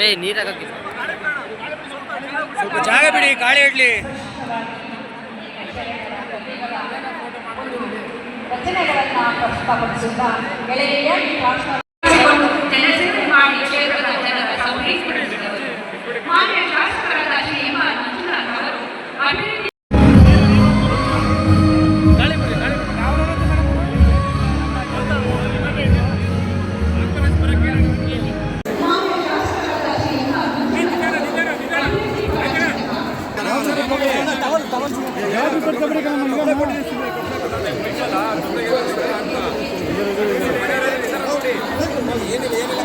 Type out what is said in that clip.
ಏ ನೀರ್ ಹಾಕಕ್ಕಿಲ್ಲ ಸ್ವಲ್ಪ ಜಾಗ ಬಿಡಿ ಗಾಳಿ ಇಡ್ಲಿ ರಚನೆಗಳನ್ನ ಪ್ರಸ್ತುತಪಡಿಸುತ್ತಾ ಗೆಳೆಯ ಏನಿಲ್ಲ ಏನಿಲ್ಲ